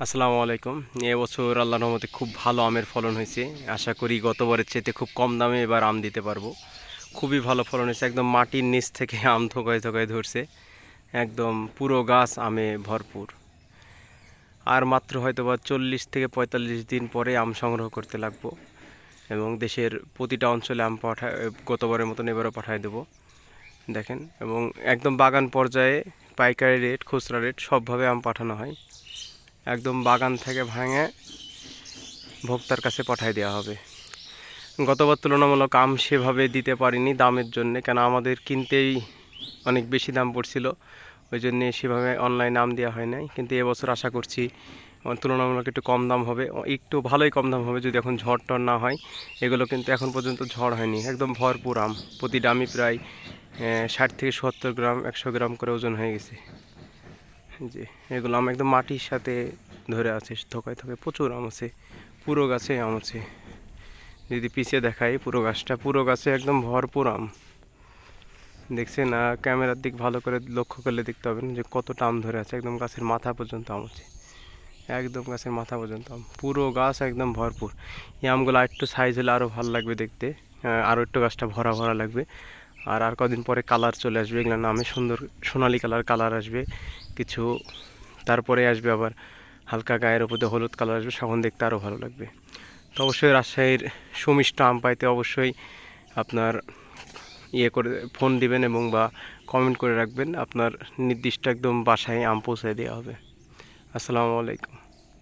আসসালামু আলাইকুম। এবছর আল্লাহ রহমতে খুব ভালো আমের ফলন হয়েছে। আশা করি গতবারের চেয়ে খুব কম দামে এবার আম দিতে পারব। খুবই ভালো ফলন হয়েছে। একদম মাটির নিচ থেকে আম থোকায় থোকায় ধরছে। একদম পুরো গাছ আমে ভরপুর। আর মাত্র হয়তো বা চল্লিশ থেকে পঁয়তাল্লিশ দিন পরে আম সংগ্রহ করতে লাগবো এবং দেশের প্রতিটা অঞ্চলে আম পাঠা গতবারের মতন এবারও পাঠায় দেবো। দেখেন, এবং একদম বাগান পর্যায়ে পাইকারি রেট, খুচরা রেট সবভাবে আম পাঠানো হয়। একদম বাগান থেকে ভাঙে ভোক্তার কাছে পাঠিয়ে দেওয়া হবে। গতবার তুলনামূলক আম সেভাবে দিতে পারিনি দামের জন্যে, কেন আমাদের কিনতেই অনেক বেশি দাম পড়ছিল, ওই জন্যে সেভাবে অনলাইনে আম দেওয়া হয় নাই। কিন্তু এবছর আশা করছি তুলনামূলক একটু কম দাম হবে একটু ভালোই কম দাম হবে যদি এখন ঝড় টড় না হয়। এগুলো কিন্তু এখন পর্যন্ত ঝড় হয়নি, একদম ভরপুর আম। প্রতিটা আমই প্রায় ষাট থেকে সত্তর গ্রাম, একশো গ্রাম করে ওজন হয়ে গেছে। জি, এগুলো আম একদম মাটির সাথে ধরে আছে থোকায় থোকায় প্রচুর আম আছে, পুরো গাছে আম আছে। যদি পিছিয়ে দেখাই পুরো গাছটা, পুরো গাছে একদম ভরপুর আম। দেখছেন না ক্যামেরার দিক ভালো করে লক্ষ্য করলে দেখতে পাবেন যে কতটা আম ধরে আছে, একদম গাছের মাথা পর্যন্ত আম আছে। একদম গাছের মাথা পর্যন্ত আম, পুরো গাছ একদম ভরপুর। এই আমগুলো আরেকটু সাইজ হলে আরও ভালো লাগবে দেখতে আরও একটু গাছটা ভরা ভরা লাগবে। আর আর কদিন পরে কালার চলে আসবে এগুলো নামে সুন্দর সোনালি কালার কালার আসবে। কিছু, তারপরে আসবে আবার হালকা গায়ের উপরে হলুদ কালার আসবে তখন দেখতে আরও ভালো লাগবে। তো অবশ্যই রাজশাহীর সুমিষ্ট আম পাইতে অবশ্যই আপনার ইয়ে করে, ফোন দিবেন এবং বা কমেন্ট করে রাখবেন। আপনার নির্দিষ্ট একদম বাসায় আম পৌঁছায় দেওয়া হবে। আসসালামু আলাইকুম।